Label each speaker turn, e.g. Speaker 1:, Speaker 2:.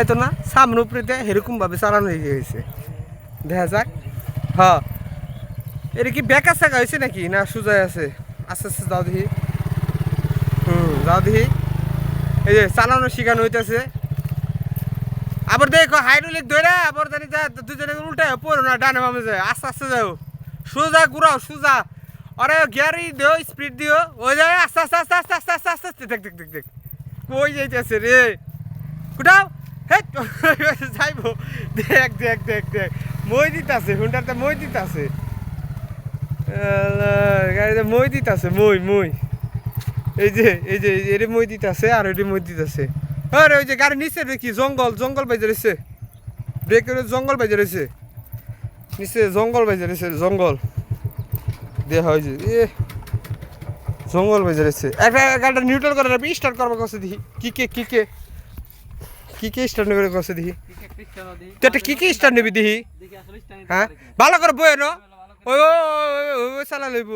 Speaker 1: হয়তো না, সামনে উপরে দেয় এরকমভাবে চালানো হয়েছে দেখা যাক। হ এটা কি বেকার চাকা হয়েছে নাকি? না সোজাই আছে। আস্তে আস্তে যাও দেখি। হুম, যাও দেখি। এই যে, চালানো শিখানো হইতেছে। আবার দেখো হাইড্রোলিক ধরে আবার জানি যা দুজনে উল্টে পড়ো না, ডানে বামে যায়। আস্তে আস্তে যাও। সোজা ঘুরাও, সোজা। আরে গিয়ারি দিও স্পিড দিও। ওই যায় আস্তে আস্তে আস্তে আস্তে আস্তে আস্তে আস্তে, দেখ দেখ দেখ দেখ। কই যাইতেছে রে? কোথাও যাইবো। দেখ দেখ দেখ দেখ। মই দিতাছে হুন্ডাতে মই দিতাছে। গাড়িতে মই মই মই। এই যে এই যে এর মই দিতাছে আর ওইটি মই আরে, ওই যে গাড়ি নিচে কি? জঙ্গল জঙ্গল বাইজে রয়েছে। ব্রেকের জঙ্গল বাইজে রয়েছে। নিচে জঙ্গল বাইজে রয়েছে, জঙ্গল। দেখা হয় যে, এ, জঙ্গল বাইজে রয়েছে। একটা গাড়িটা নিউট্রাল করে স্টার্ট করব কছে দেখি, কি কে কি কে? কি কে স্টার্ট নেবে কছে দেখি তুই একটা কি কে স্টার্ট নিবি দেখি হ্যাঁ ভালো করে বয়ে ন ওই ওই ওই ওই লইব